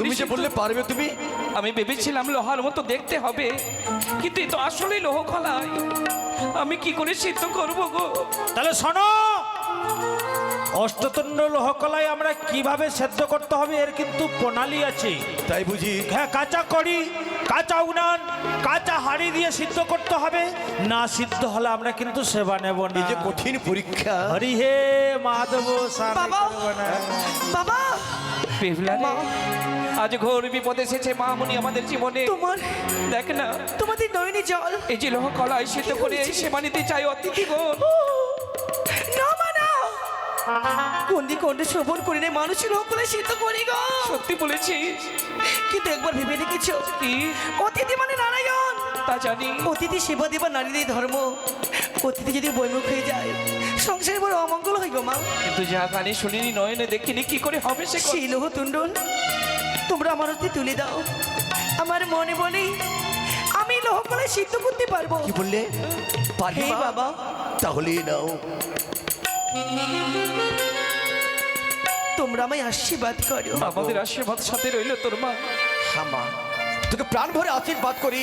তুমি যে বললে পারবে তুমি? আমি ভেবেছিলাম লোহার মতো দেখতে হবে কিন্তু এ তো আসলেই লোহ আমি কি করে সিদ্ধ করব গো? তাহলে শোনো অষ্টতন্ড লোহকলায় আমরা কীভাবে সেদ্ধ করতে হবে এর কিন্তু প্রণালী আছে। তাই বুঝি? হ্যাঁ কাঁচা করি কাঁচা উনান কাঁচা হাড়ি দিয়ে সিদ্ধ করতে হবে। না সিদ্ধ হলে আমরা কিন্তু সেবা নেব না। এই যে কঠিন পরীক্ষা। হরি হে মাধব স্বামী বাবা। বাবা! বেহুলা মা। আজ ঘোর বিপদ এসেছে মামুনি আমাদের জীবনে। তোমার দেখ না। তোমাদের নয়নি জল। এই যে লোহ কলাই সিদ্ধ করে এই সেবা নিতে চাই অতিথি গো। না মা না কন্দি কন্ডে শোভন করি না মানুষের হকলে সিদ্ধ করি গো। সত্যি বলেছি। কিন্তু একবার ভেবে দেখেছ? অতিথি মানে নারায়ণ। তা জানি। অতিথি সেবা দেবা নারীদের ধর্ম। অতিথি যদি বৈমুখ হয়ে যায় সংসারে বড় অমঙ্গল হয় গো মা। কিন্তু যা গানে শুনিনি নয়নে দেখিনি কি করে হবে সে কথা? সেই লোহ তুন্ডন তোমরা আমার হাতে তুলে দাও। আমার মনে বলে আমি লোহ কলে সিদ্ধ করতে পারব। কি বললে? পারবি হে বাবা। তাহলে নাও। তোমরা আমায় আশীর্বাদ করো। আমাদের আশীর্বাদ সাথে রইল তোর মা। হামা তোকে প্রাণ ভরে আশীর্বাদ করি।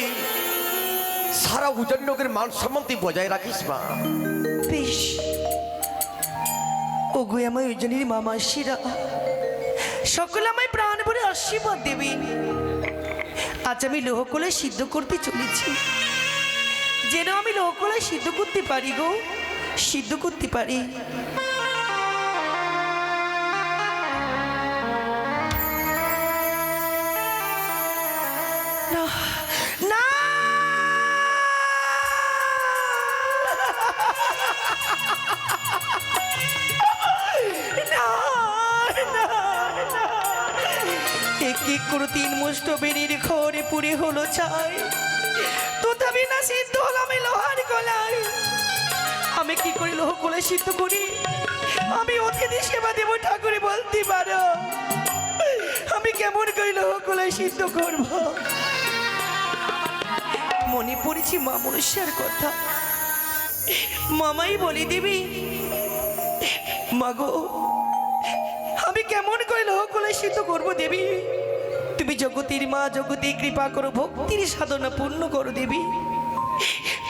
সারা উজান্নকের মান সম্মান তুই বজায় রাখিস মা। ওগো আমায় ওই জনের মামাসিরা সকলে আমায় প্রাণ ভরে আশীর্বাদ দেবে। আজ আমি লোহকলে সিদ্ধ করতে চলেছি। যেন আমি লোহকলে সিদ্ধ করতে পারি গো। সিদ্ধ করতে পারি। এক করে তিন মুষ্ট বেরির ঘরে পুরে হলো চাই। তথাপি না সিদ্ধ হলো আমি লোহার গলায়। আমি কি করে লোহ গলায় সিদ্ধ করি? আমি অতিথি সেবা দেব ঠাকুরে, বলতে পারো। আমি কেমন করে লোহ গলায় সিদ্ধ করব? মনে পড়েছি মা মনুষ্যের কথা। মামাই বলে দিবি মাগো আমি কেমন করে লোহকলে সিদ্ধ করব দেবী? তুমি জগতির মা, জগতি, কৃপা করো, ভক্তির সাধনা পূর্ণ করো দেবী।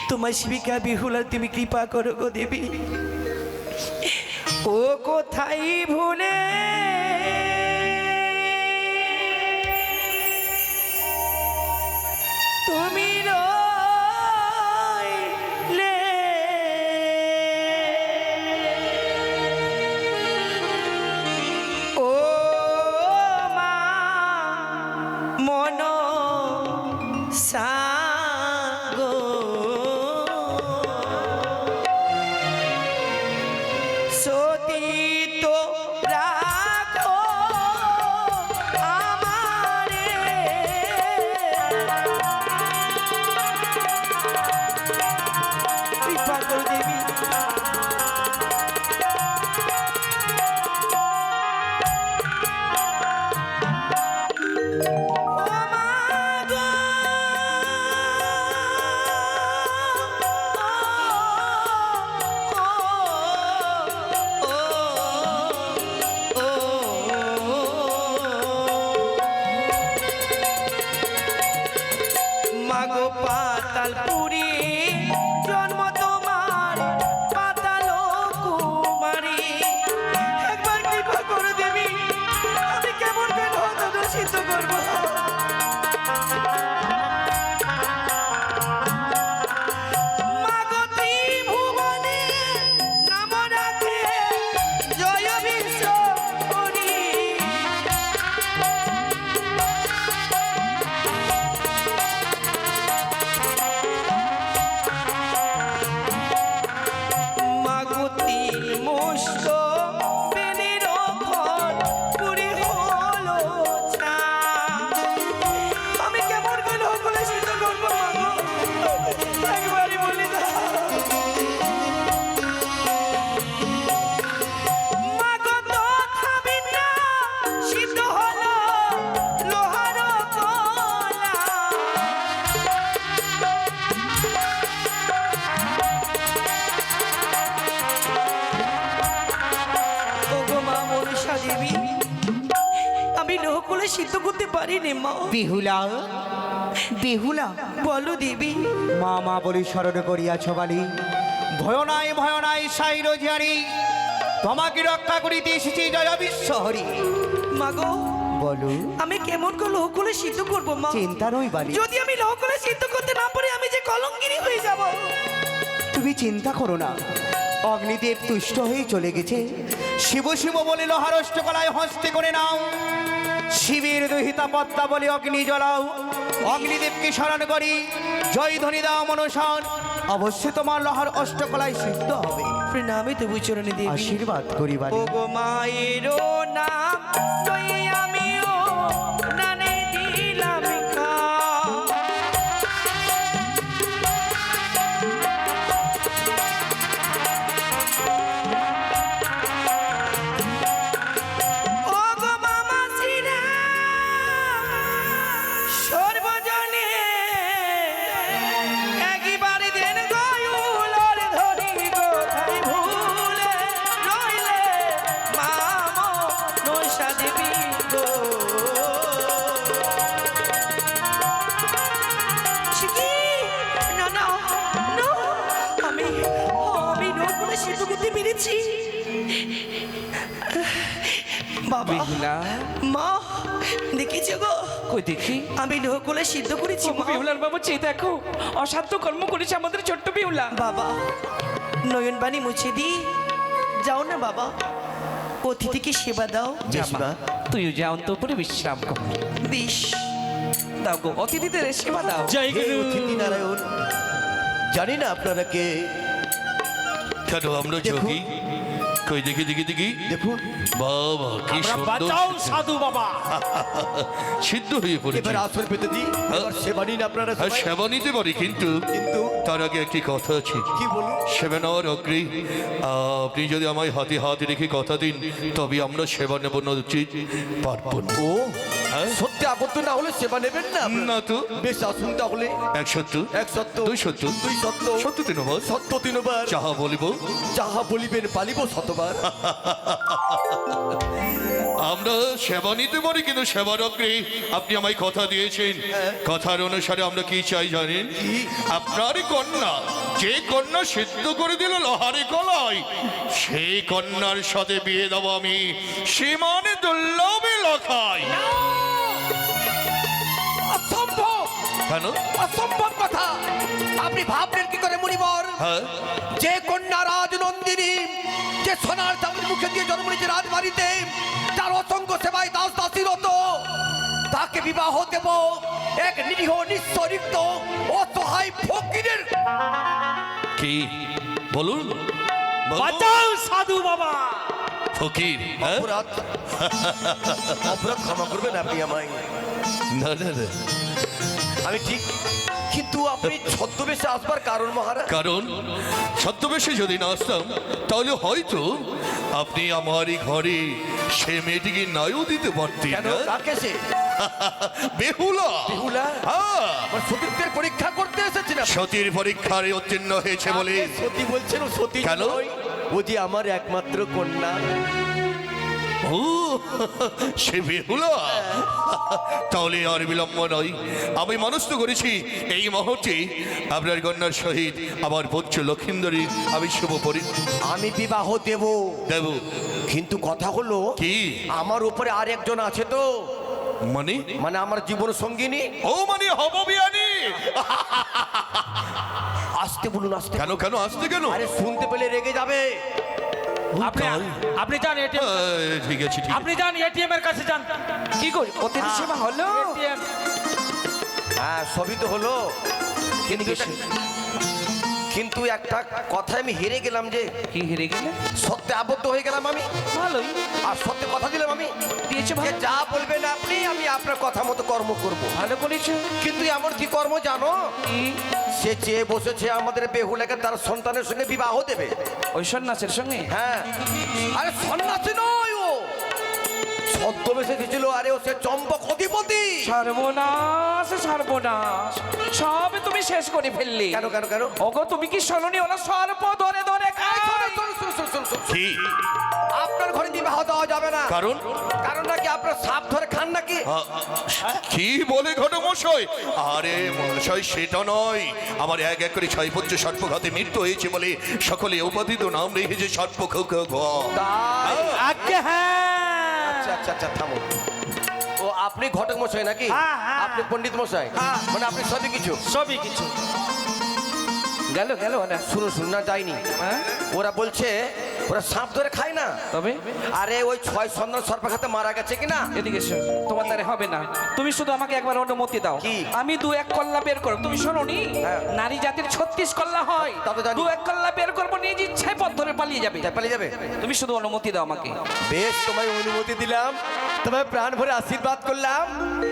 তোমার শিবিকা বিহুলার তুমি কৃপা করো গো দেবী। ও কোথায় ভুলে দেবী। আমি নহকুলে সিদ্ধ করতে পারিনি মা। বিহুলা বিহুলা বলো দেবী। মা মা বলি স্মরণ করিয়াছ বালি ভয় নাই ভয় নাই সাই রোজিয়ারি তোমাকে রক্ষা করিতে এসেছি জয় বিশ্ব হরি। মাগো বলো। আমি কেমন করে লোহকুলে সিদ্ধ করব মা? চিন্তা নই বালি যদি আমি লোহকুলে সিদ্ধ করতে না পারি আমি যে কলঙ্গিনী হয়ে যাব। তুমি চিন্তা করো না। অগ্নিদেব তুষ্ট হয়ে চলে গেছে। শিব শিব বলে লোহার অষ্টকলায় হস্তে করে নাও। শিবের দহিতা পদ্মা বলে অগ্নি জ্বলাও। অগ্নিদেবকে স্মরণ করি। জয় ধ্বনি দাও মনসন অবশ্যই তোমার লোহার অষ্টকলায় সিদ্ধ হবে। প্রণামে তবু চরণে দেবী। আশীর্বাদ করি বালি ও গো মায়ের নাম লই বাবা বিহুলা। মা দেখেছ গো? কই দেখি? আমি নৌকোলে সিদ্ধ করেছি মা। বিহুলার বাবু চেয়ে দেখো। অসাধ্য কর্ম করেছে আমাদের ছোট্ট বিহুলা। বাবা নয়নবাণী মুছে দি। যাও না বাবা অতিথিকে সেবা দাও। জামা তুইও যা অন্তপুরে বিশ্রাম কর। দাও গো অতিথিদের সেবা দাও। জয় গুরু। অতিথি নারায়ণ। জানি না আপনারা কে। কেন আমরা। যোগী? কই দেখি দেখি দেখি। দেখুন। বাবা কি বাঁচাও সাধু বাবা। সিদ্ধ হয়ে পড়েছে। এবার আসর পেতে দিই। এবার সেবা নিন আপনারা হ্যাঁ সেবা নিতে পারি কিন্তু কিন্তু তার আগে একটি কথা আছে। কি বলুন? সেবা নেওয়ার অগ্রে আপনি যদি আমায় হাতে হাতে রেখে কথা দিন তবে আমরা সেবা নেব না উচিত পারব না। ও হ্যাঁ? সত্যি আবদ্ধ না হলে সেবা নেবেন না না তো। বেশ আসুন তাহলে। এক সত্য এক সত্য দুই সত্য। দুই সত্য। সত্য তিনবার। সত্য তিনবার। যাহা বলিব। যাহা বলিবেন পালিব শতবার। আমরা সেবা নিতে পারি কিন্তু সেবার অগ্রে আপনি আমায় কথা দিয়েছেন। কথার অনুসারে আমরা কি চাই জানেন? আপনার কন্যা যে কন্যা সিদ্ধ করে দিল লোহারে কলাই সেই কন্যার সাথে বিয়ে দেব আমি। সীমানে দুর্লভে কেন অসম্ভব কথা। আপনি ভাবলেন কি করে মুনিবর? হ্যাঁ। যে কন্যা রাজ নন্দিনী যে সোনার চাঁদের মুখে দিয়ে জন্ম নিয়েছে রাজবাড়িতে তার অসংখ্য সেবায় দাস দাসীরত তাকে বিবাহ দেব এক নিরীহ নিঃসরিক্ত অসহায় ফকিরের। কি? বলুন। বলুন। বাঁচাও সাধু বাবা। ফকির হ্যাঁ? অপরাধ। অপরাধ ক্ষমা করবেন আপনি আমায়। না না না। আমি ঠিক কিন্তু আপনি ছদ্মবেশে আসবার কারণ মহারাজ কারণ ছদ্মবেশে যদি না আসতাম তাহলে হয়তো আপনি আমারই ঘরে সে মেয়েটিকে নাইও দিতে পারতেন কেন না? কাকে সে বেহুলা বেহুলা? হ্যাঁ আমার সতীত্বের পরীক্ষা করতে আপনি? সতীর পরীক্ষায় উত্তীর্ণ হয়েছে বলে সতী বলছেন ও সতী কেন? নয়। ও যে আমার একমাত্র কন্যা ও সে বেহুলা তাহলে আর বিলম্ব নয়। আমি মনস্থ করেছি এই মুহূর্তে আপনার কন্যার সহিত আমার পুত্র লক্ষিন্দরী আমি শুভ পরি আমি বিবাহ দেব। দেব। কিন্তু কথা হলো কি? আমার উপরে আর একজন আছে তো। মানে? মানে আমার জীবন সঙ্গিনী। ও মানে হব বিয়ানি। আসতে বলুন আসতে কেন কেন আসতে কেন? আরে শুনতে পেলে রেগে যাবে। আপনি আপনি যান এটিএম ঠিক আছে ঠিক আপনি যান এটিএম এর কাছে যান। কি করি? অতিথি সেবা হলো? এটিএম হ্যাঁ সবই তো হলো। কিন্তু কিন্তু একটা কথায় আমি হেরে গেলাম যে কি হেরে গেলে? সত্যে আবদ্ধ হয়ে গেলাম আমি। ভালোই। আর সত্যি কথা দিলাম আমি। দিয়েছ যে ভালো। যা বলবেন আপনি আমি আপনার কথা মতো কর্ম করব। ভালো করেছ। কিন্তু এমন কি কর্ম জানো? সে চেয়ে বসেছে আমাদের বেহুলাকে তার সন্তানের সঙ্গে বিবাহ দেবে। ওই সন্ন্যাসের সঙ্গে? হ্যাঁ। আরে সন্ন্যাসী নয়! ছদ্মবেশে এসেছিল আরে ও সে চম্পক অধিপতি। সর্বনাশ সর্বনাশ। সব তুমি শেষ করে ফেললে। কেন কেন কেন? ওগো তুমি কি শোনি ওরা সর্প ধরে ধরে খায়। কি? আপনার ঘরে বিবাহ দেওয়া যাবে না। কারণ? কারণ নাকি আপনার সাপ ধরে খান নাকি? কি বলে ঘটে মশাই? আরে মশাই সেটা নয়। আমার এক এক করে ছয় পুত্র সর্পঘাতে মৃত্যু হয়েছে বলে সকলে উপাধিত নাম রেখেছে সর্প তাই? আজ্ঞে হ্যাঁ। আচ্ছা আচ্ছা থামো। ও আপনি ঘটক মশাই নাকি? হ্যাঁ, হ্যাঁ। আপনি পণ্ডিত মশাই? হ্যাঁ। মানে আপনি সবই কিছু? সবই কিছু। গেল গেল না শুনুন শুনুন না যায়নি হ্যাঁ? ওরা বলছে ওরা সাপ ধরে খায় না। তবে? আরে ওই ছয় সন্তান সর্পাঘাতে মারা গেছে কিনা? এদিকে এসো তোমার দ্বারা হবে না। তুমি শুধু আমাকে একবার অনুমতি দাও। কি? আমি দু এক কল্লা বের করব। তুমি শোনো নি হ্যাঁ। নারী জাতির ছত্রিশ কল্লা হয়। তবে। দু এক কল্লা বের করব নিজ ইচ্ছায় পথ ধরে পালিয়ে যাবে। পালিয়ে যাবে? তুমি শুধু অনুমতি দাও আমাকে। বেশ তোমায় অনুমতি দিলাম। তোমায় প্রাণ ভরে আশীর্বাদ করলাম।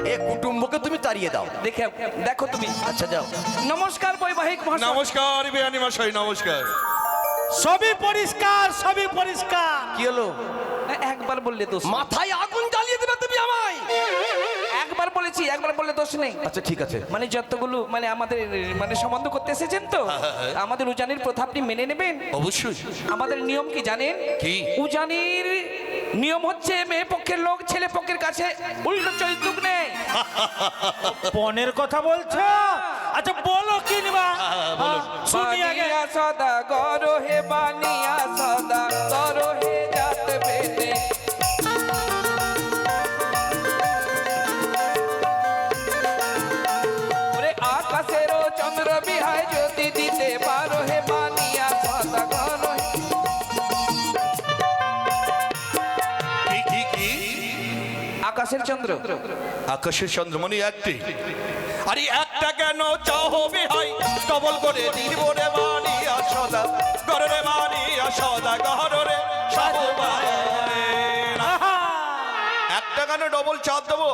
এ কুটুম্বকে তুমি তাড়িয়ে দাও। দেখে দেখো তুমি। আচ্ছা যাও। নমস্কার বৈবাহিক মহাশয়। নমস্কার বিয়ানি মশাই নমস্কার। সবই পরিষ্কার সবই পরিষ্কার। কি হলো? একবার বললে দোষ মাথায় আগুন জ্বালিয়ে দেবে তুমি আমায়। একবার বলেছি একবার বললে দোষ নেই। আচ্ছা ঠিক আছে। মানে যতগুলো মানে আমাদের মানে সম্বন্ধ করতে এসেছেন তো? আমাদের উজানির প্রথা আপনি মেনে নেবেন? অবশ্যই। আমাদের নিয়ম কি জানেন? কি? উজানির নিয়ম হচ্ছে মেয়ে পক্ষের লোক ছেলে পক্ষের কাছে উল্টো চৈতুক নেই পনেরো কথা বলছো? আচ্ছা বলো কি নিবা হ্যাঁ, শুনি আগে। সদা গরো হে বানিয়া সদা গরো হে জাত বেদে ওরে আকাশেরও চন্দ্র বিহায় জ্যোতি দিতে পারো হে বানিয়া সদা গরো হে। কি কি কি? আকাশের চন্দ্র। আকাশের চন্দ্রমণি একটি। আরে একটা কেন ডবল করে দিন রে মানি আসদা গরে মানি আসদা গহরে একটা কেন ডবল চাঁদ দেবো?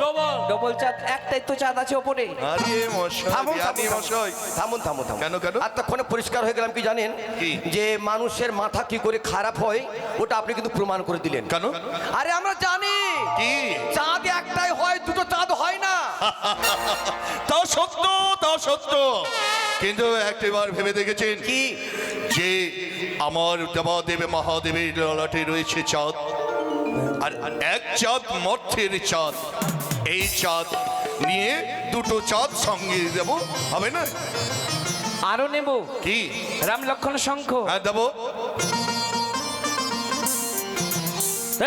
ডবল চাঁদ একটাই তো চাঁদ আছে ওপরে। আরে মশাই থামুন বিয়ানি থামুন, মশাই। থামুন থামুন থামুন। কেন, কেন? এতক্ষণে পরিষ্কার হয়ে গেলাম কি জানেন? কি? যে মানুষের মাথা কি করে খারাপ হয় ওটা আপনি কিন্তু প্রমাণ করে দিলেন। কেন? আরে আমরা জানি। কি? চাঁদ কিন্তু একটিবার ভেবে দেখেছেন কি? যে আমার দেবাদেব মহাদেবের ললাটে রয়েছে চাঁদ আর আর এক চাঁদ মর্থের চাঁদ। এই চাঁদ নিয়ে দুটো চাঁদ সঙ্গে দেব হবে না? আরও নেব। কি? রাম লক্ষণ শঙ্খ। হ্যাঁ দেবো।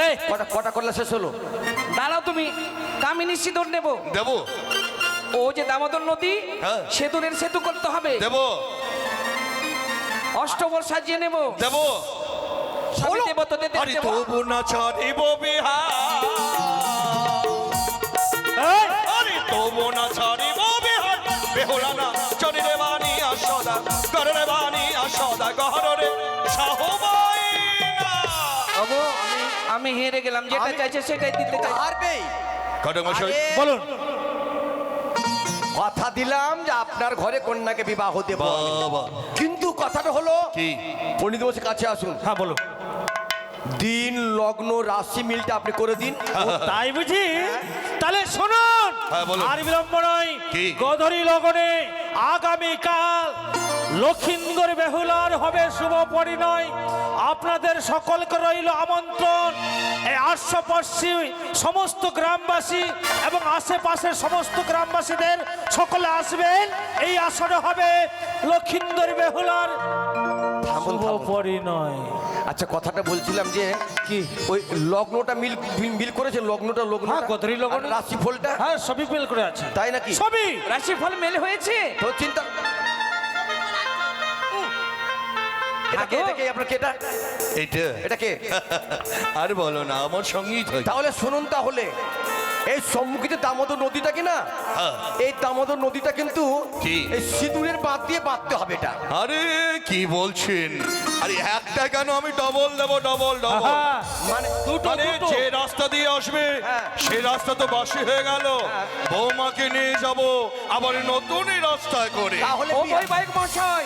এই কটা কটা করলে শেষ হলো? দাঁড়াও তুমি কামিনী সিঁদুর নেব। দেবো। ও যে দামোদর নদী হ্যাঁ। সেতুরের সেতু করতে হবে। দেবো। অষ্টবর সাজিয়ে নেব। দেবো। দেব দেব তবু না ছাড়িব বিহার। তবু না ছাড়িব বিহার। বেহুলা না চরিরে বাণী আসদা গরে বাণী আসদা গহরে সাহবাই আমি আমি হেরে গেলাম। যেটা চাইছে সেটাই দিতে চাই। পারবেই ঘটক মশাই। বলুন। দিলাম যে আপনার ঘরে কন্যাকে বিবাহ দেব বাবা কিন্তু কথাটা হলো কি? পণ্ডিত বসে কাছে আসুন। হ্যাঁ বলো দিন লগ্ন রাশি মিলটা আপনি করে দিন। তাই বুঝি? তাহলে শুনুন। হ্যাঁ, বলুন। আর বিলম্ব নয়? গধরি লগনে আগামীকাল লক্ষিন্দর বেহুলার হবে শুভ পরিণয়। আপনাদের সকলকে রইল আমন্ত্রণ। এই আশ্বপর্শী সমস্ত গ্রামবাসী এবং আশেপাশের সমস্ত গ্রামবাসীদের সকলে আসবেন। এই আসরে হবে লক্ষিন্দর বেহুলার। পরিণয়। আচ্ছা কথাটা বলছিলাম যে কি? ওই লগ্নটা মিল মিল- মিল করেছে? লগ্নটা লগ্ন হ্যাঁ, লগ্ন। রাশি ফলটা হ্যাঁ সবই মিল করে আছে। তাই নাকি? সবই! রাশি ফল মেল হয়েছে? তো চিন্তা এটা কে? এটা কে আপনার কে এটা? এটা। এটা কে? আর বলো না আমার সঙ্গেই তাহলে শুনুন তাহলে এই সম্মুখীতে দামোদর নদীটা কি না? হ্যাঁ। এই দামোদর নদীটা কিন্তু? এই সিঁদুরের বাদ দিয়ে বাঁধতে হবে এটা। আরে কি বলছেন? আরে একটা কেন আমি ডবল দেবো ডবল ডবল হ্যাঁ, মানে মানে যে রাস্তা দিয়ে আসবে হ্যাঁ। সে রাস্তা তো বাসি হয়ে গেল। বৌমাকে নিয়ে যাব আবার নতুন রাস্তা করে। তাহলে বৈবাহিক মশাই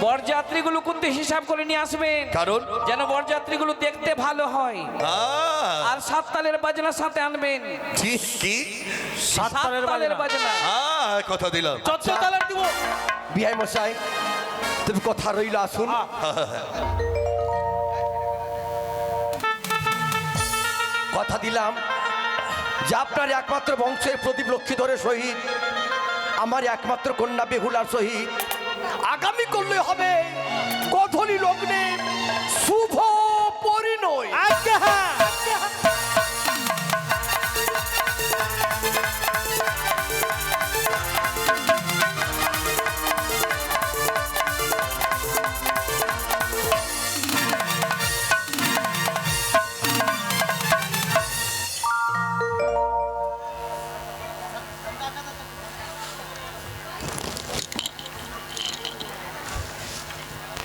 বরযাত্রীগুলো কিন্তু হিসাব করে নিয়ে আসবেন? কারণ? যেন বরযাত্রীগুলো দেখতে ভালো হয়। আহ, আর সাত তালের বাজনা সাথে আনবেন। কি কি? সাত তালের তালের বাজনা। কথা দিলাম। চচ্চর তালার দিব বিহাই মশাই বাস্তব কথা রইল, আসুন। কথা দিলাম, যে আপনার একমাত্র বংশের প্রদীপ লক্ষ্মীধরে শহীদ আমার একমাত্র কন্যা বেহুলার শহীদ আগামী করলে হবে কথলি লগ্নে